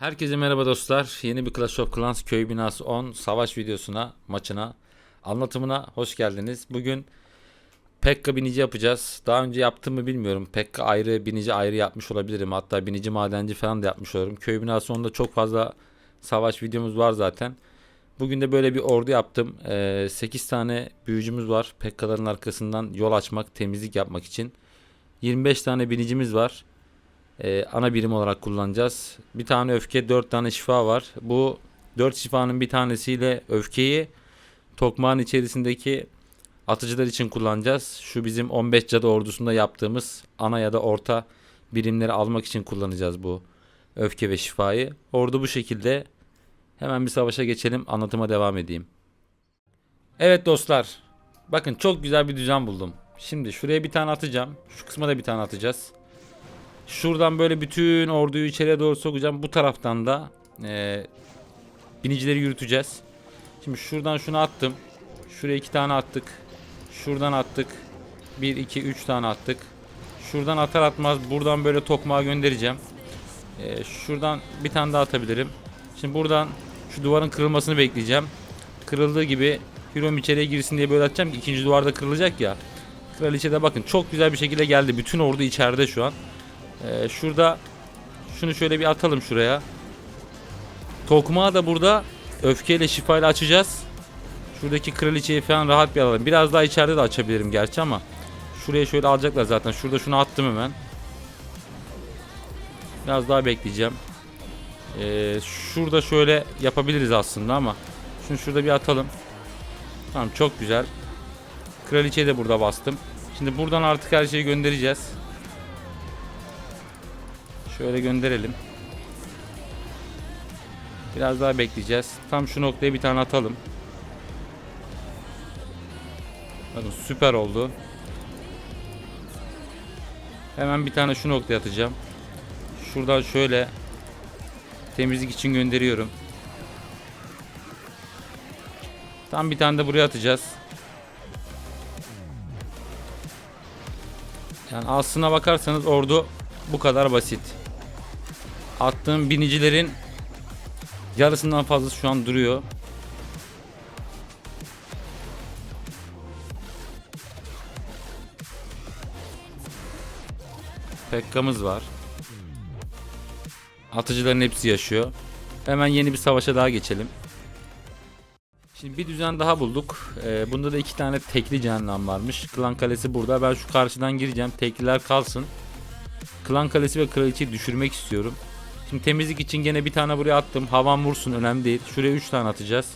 Herkese merhaba dostlar. Yeni bir Clash of Clans köy binası 10 savaş videosuna, maçına, anlatımına hoş geldiniz. Bugün Pekka binici yapacağız. Daha önce yaptım mı bilmiyorum. Pekka ayrı, binici ayrı yapmış olabilirim. Hatta binici madenci falan da yapmış olurum. Köy binası 10'da çok fazla savaş videomuz var zaten. Bugün de böyle bir ordu yaptım. Ee, 8 tane büyücümüz var. Pekka'ların arkasından yol açmak, temizlik yapmak için. 25 tane binicimiz var e, ana birim olarak kullanacağız. Bir tane öfke, 4 tane şifa var. Bu 4 şifanın bir tanesiyle öfkeyi tokmağın içerisindeki atıcılar için kullanacağız. Şu bizim 15 cadı ordusunda yaptığımız ana ya da orta birimleri almak için kullanacağız bu öfke ve şifayı. Ordu bu şekilde. Hemen bir savaşa geçelim. Anlatıma devam edeyim. Evet dostlar. Bakın çok güzel bir düzen buldum. Şimdi şuraya bir tane atacağım. Şu kısma da bir tane atacağız. Şuradan böyle bütün orduyu içeriye doğru sokacağım. Bu taraftan da e, binicileri yürüteceğiz. Şimdi şuradan şunu attım. Şuraya iki tane attık. Şuradan attık. Bir, iki, üç tane attık. Şuradan atar atmaz buradan böyle tokmağa göndereceğim. E, şuradan bir tane daha atabilirim. Şimdi buradan şu duvarın kırılmasını bekleyeceğim. Kırıldığı gibi Hürom içeriye girsin diye böyle atacağım ki ikinci duvarda kırılacak ya. Kraliçe de bakın çok güzel bir şekilde geldi. Bütün ordu içeride şu an. Ee, şurada şunu şöyle bir atalım şuraya. Tokmağı da burada öfkeyle şifayla açacağız. Şuradaki kraliçeyi falan rahat bir alalım. Biraz daha içeride de açabilirim gerçi ama şuraya şöyle alacaklar zaten. Şurada şunu attım hemen. Biraz daha bekleyeceğim. Ee, şurada şöyle yapabiliriz aslında ama şunu şurada bir atalım. Tamam çok güzel. Kraliçeyi de burada bastım. Şimdi buradan artık her şeyi göndereceğiz. Şöyle gönderelim. Biraz daha bekleyeceğiz. Tam şu noktaya bir tane atalım. Bakın süper oldu. Hemen bir tane şu noktaya atacağım. Şuradan şöyle temizlik için gönderiyorum. Tam bir tane de buraya atacağız. Yani aslına bakarsanız ordu bu kadar basit. Attığım binicilerin yarısından fazlası şu an duruyor. Pekka'mız var. Atıcıların hepsi yaşıyor. Hemen yeni bir savaşa daha geçelim. Şimdi bir düzen daha bulduk. Ee, bunda da iki tane tekli cehennem varmış. Klan kalesi burada. Ben şu karşıdan gireceğim. Tekliler kalsın. Klan kalesi ve kraliçeyi düşürmek istiyorum. Şimdi temizlik için gene bir tane buraya attım. Havan vursun önemli değil. Şuraya 3 tane atacağız.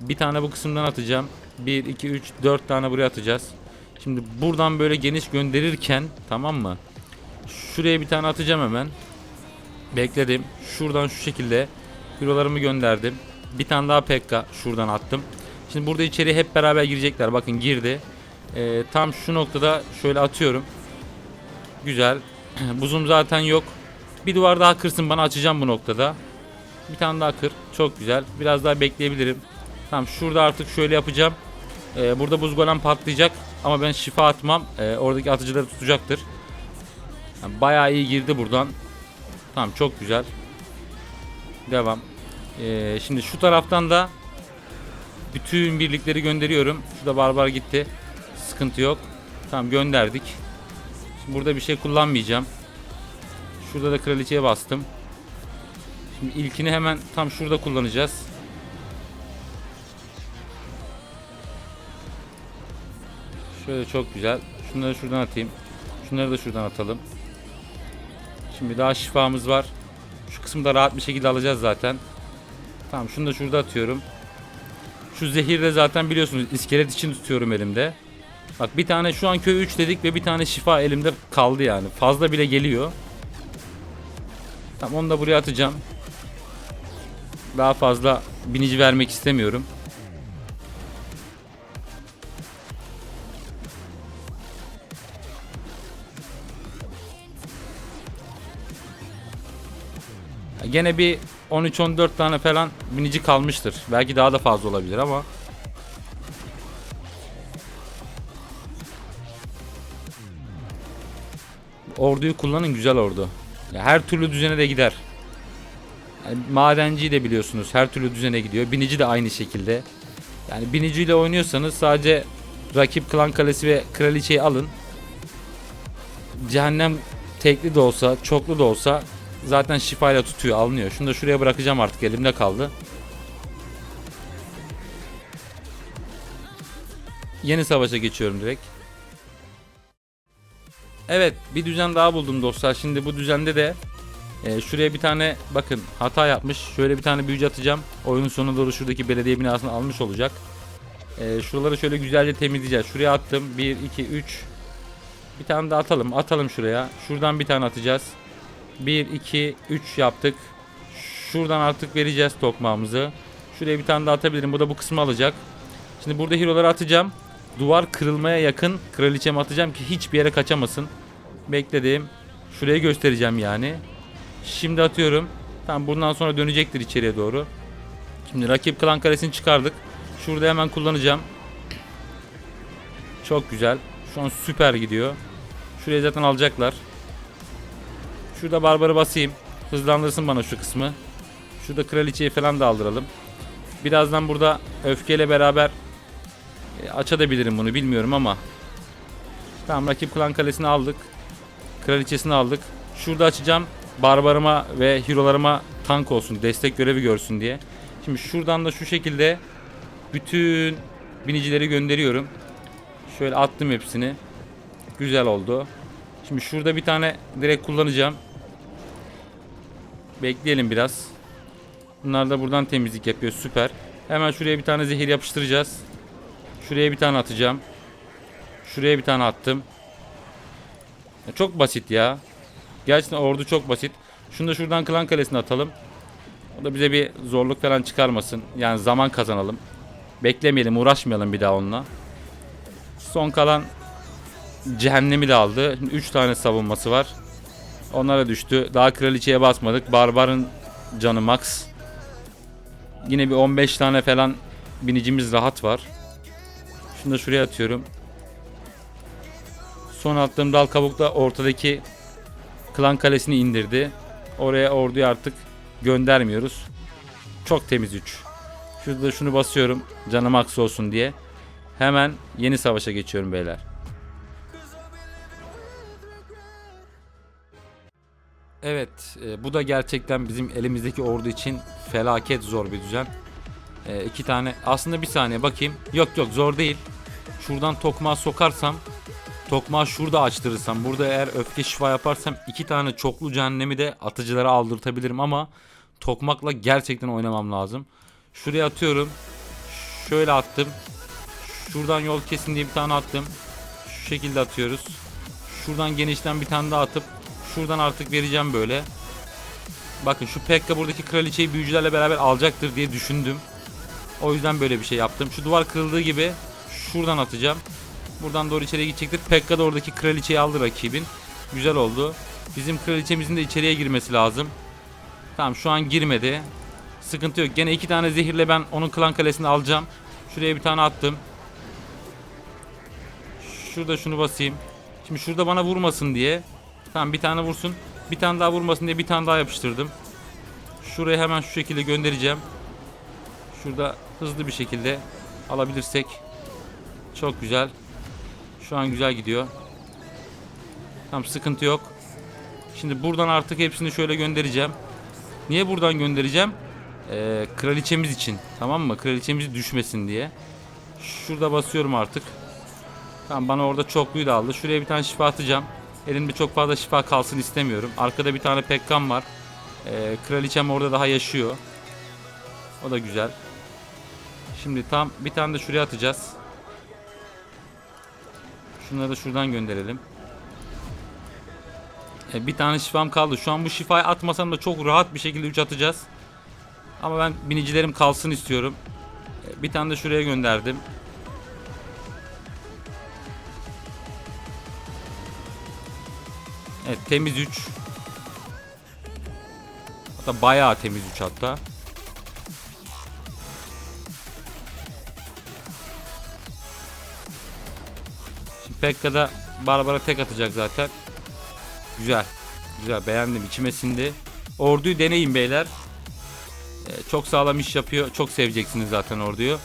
Bir tane bu kısımdan atacağım. 1, 2, 3, 4 tane buraya atacağız. Şimdi buradan böyle geniş gönderirken tamam mı? Şuraya bir tane atacağım hemen. Bekledim. Şuradan şu şekilde eurolarımı gönderdim. Bir tane daha pekka şuradan attım. Şimdi burada içeri hep beraber girecekler. Bakın girdi. Ee, tam şu noktada şöyle atıyorum. Güzel. Buzum zaten yok. Bir duvar daha kırsın bana açacağım bu noktada. Bir tane daha kır. Çok güzel. Biraz daha bekleyebilirim. Tamam şurada artık şöyle yapacağım. Ee, burada buz golem patlayacak. Ama ben şifa atmam. Ee, oradaki atıcıları tutacaktır. Yani bayağı iyi girdi buradan. Tamam çok güzel. Devam. Ee, şimdi şu taraftan da bütün birlikleri gönderiyorum. Şurada barbar gitti. Sıkıntı yok. Tamam gönderdik. Şimdi burada bir şey kullanmayacağım. Şurada da kraliçeye bastım. Şimdi ilkini hemen tam şurada kullanacağız. Şöyle çok güzel. Şunları şuradan atayım. Şunları da şuradan atalım. Şimdi daha şifamız var. Şu kısmı da rahat bir şekilde alacağız zaten. Tamam şunu da şurada atıyorum. Şu zehir de zaten biliyorsunuz iskelet için tutuyorum elimde. Bak bir tane şu an köy 3 dedik ve bir tane şifa elimde kaldı yani. Fazla bile geliyor. Tamam onu da buraya atacağım. Daha fazla binici vermek istemiyorum. Gene bir 13-14 tane falan binici kalmıştır. Belki daha da fazla olabilir ama. Orduyu kullanın güzel ordu. Ya her türlü düzene de gider. Yani madenciyi de biliyorsunuz her türlü düzene gidiyor. Binici de aynı şekilde. Yani biniciyle oynuyorsanız sadece rakip klan kalesi ve kraliçeyi alın. Cehennem tekli de olsa, çoklu da olsa zaten şifayla tutuyor, alınıyor. Şunu da şuraya bırakacağım artık elimde kaldı. Yeni savaşa geçiyorum direkt. Evet bir düzen daha buldum dostlar. Şimdi bu düzende de e, şuraya bir tane bakın hata yapmış. Şöyle bir tane büyücü atacağım. Oyunun sonuna doğru şuradaki belediye binasını almış olacak. E, şuraları şöyle güzelce temizleyeceğiz. Şuraya attım. 1, 2, 3. Bir tane daha atalım. Atalım şuraya. Şuradan bir tane atacağız. 1, 2, 3 yaptık. Şuradan artık vereceğiz tokmağımızı. Şuraya bir tane daha atabilirim. Bu da bu kısmı alacak. Şimdi burada hero'ları atacağım. Duvar kırılmaya yakın kraliçemi atacağım ki hiçbir yere kaçamasın. Bekledim. Şuraya göstereceğim yani. Şimdi atıyorum. Tamam bundan sonra dönecektir içeriye doğru. Şimdi rakip klan karesini çıkardık. Şurada hemen kullanacağım. Çok güzel. Şu an süper gidiyor. Şuraya zaten alacaklar. Şurada barbarı basayım. Hızlandırsın bana şu kısmı. Şurada kraliçeyi falan da aldıralım. Birazdan burada öfkeyle beraber açabilirim bunu bilmiyorum ama. Tamam rakip klan kalesini aldık. Kraliçesini aldık. Şurada açacağım. Barbarıma ve hero'larıma tank olsun. Destek görevi görsün diye. Şimdi şuradan da şu şekilde bütün binicileri gönderiyorum. Şöyle attım hepsini. Güzel oldu. Şimdi şurada bir tane direkt kullanacağım. Bekleyelim biraz. Bunlar da buradan temizlik yapıyor. Süper. Hemen şuraya bir tane zehir yapıştıracağız. Şuraya bir tane atacağım. Şuraya bir tane attım. Ya çok basit ya. Gerçekten ordu çok basit. Şunu da şuradan klan kalesine atalım. O da bize bir zorluk falan çıkarmasın. Yani zaman kazanalım. Beklemeyelim, uğraşmayalım bir daha onunla. Son kalan cehennemi de aldı. 3 tane savunması var. Onlara düştü. Daha kraliçeye basmadık. Barbarın canı max. Yine bir 15 tane falan binicimiz rahat var. Şunu da şuraya atıyorum. Son attığım dal kabuk da ortadaki klan kalesini indirdi. Oraya orduyu artık göndermiyoruz. Çok temiz 3. Şurada da şunu basıyorum. Canım aks olsun diye. Hemen yeni savaşa geçiyorum beyler. Evet, e, bu da gerçekten bizim elimizdeki ordu için felaket zor bir düzen. E, iki tane, aslında bir saniye bakayım. Yok yok zor değil. Şuradan tokmağı sokarsam, tokmağı şurada açtırırsam, burada eğer öfke şifa yaparsam iki tane çoklu cehennemi de atıcılara aldırtabilirim ama tokmakla gerçekten oynamam lazım. Şuraya atıyorum. Şöyle attım. Şuradan yol kesin diye bir tane attım. Şu şekilde atıyoruz. Şuradan genişten bir tane daha atıp şuradan artık vereceğim böyle. Bakın şu Pekka buradaki kraliçeyi büyücülerle beraber alacaktır diye düşündüm. O yüzden böyle bir şey yaptım. Şu duvar kırıldığı gibi şuradan atacağım. Buradan doğru içeriye gidecektir. Pekka da oradaki kraliçeyi aldı rakibin. Güzel oldu. Bizim kraliçemizin de içeriye girmesi lazım. Tamam şu an girmedi. Sıkıntı yok. Gene iki tane zehirle ben onun klan kalesini alacağım. Şuraya bir tane attım. Şurada şunu basayım. Şimdi şurada bana vurmasın diye. Tamam bir tane vursun. Bir tane daha vurmasın diye bir tane daha yapıştırdım. Şuraya hemen şu şekilde göndereceğim. Şurada hızlı bir şekilde alabilirsek. Çok güzel. Şu an güzel gidiyor. Tamam sıkıntı yok. Şimdi buradan artık hepsini şöyle göndereceğim. Niye buradan göndereceğim? Ee, kraliçemiz için. Tamam mı? Kraliçemiz düşmesin diye. Şurada basıyorum artık. Tamam bana orada çokluyu da aldı. Şuraya bir tane şifa atacağım. Elimde çok fazla şifa kalsın istemiyorum. Arkada bir tane Pekkan var. Ee, kraliçem orada daha yaşıyor. O da güzel. Şimdi tam bir tane de şuraya atacağız. Şunları da şuradan gönderelim. Ee, bir tane şifam kaldı. Şu an bu şifayı atmasam da çok rahat bir şekilde 3 atacağız. Ama ben binicilerim kalsın istiyorum. Ee, bir tane de şuraya gönderdim. Evet temiz 3. Hatta bayağı temiz 3 hatta. Pekka'da Barbara tek atacak zaten. Güzel. Güzel beğendim içime sindi. Orduyu deneyin beyler. E, çok sağlam iş yapıyor. Çok seveceksiniz zaten orduyu.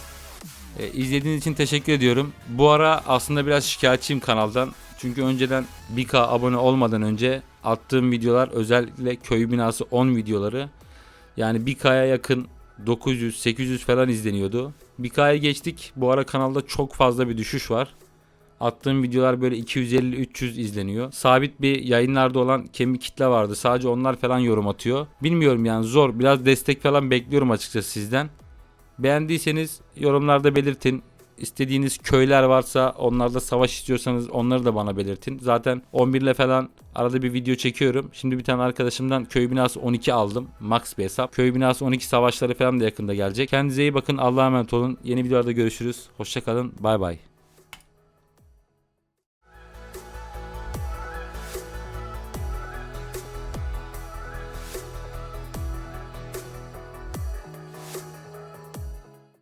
E, izlediğiniz için teşekkür ediyorum. Bu ara aslında biraz şikayetçiyim kanaldan. Çünkü önceden 1K abone olmadan önce attığım videolar özellikle köy binası 10 videoları yani 1K'ya yakın 900-800 falan izleniyordu. 1K'ya geçtik. Bu ara kanalda çok fazla bir düşüş var. Attığım videolar böyle 250-300 izleniyor. Sabit bir yayınlarda olan kemik kitle vardı. Sadece onlar falan yorum atıyor. Bilmiyorum yani zor. Biraz destek falan bekliyorum açıkçası sizden. Beğendiyseniz yorumlarda belirtin. İstediğiniz köyler varsa onlarda savaş istiyorsanız onları da bana belirtin. Zaten 11 ile falan arada bir video çekiyorum. Şimdi bir tane arkadaşımdan köy binası 12 aldım. Max bir hesap. Köy binası 12 savaşları falan da yakında gelecek. Kendinize iyi bakın. Allah'a emanet olun. Yeni videolarda görüşürüz. Hoşçakalın. Bay bay.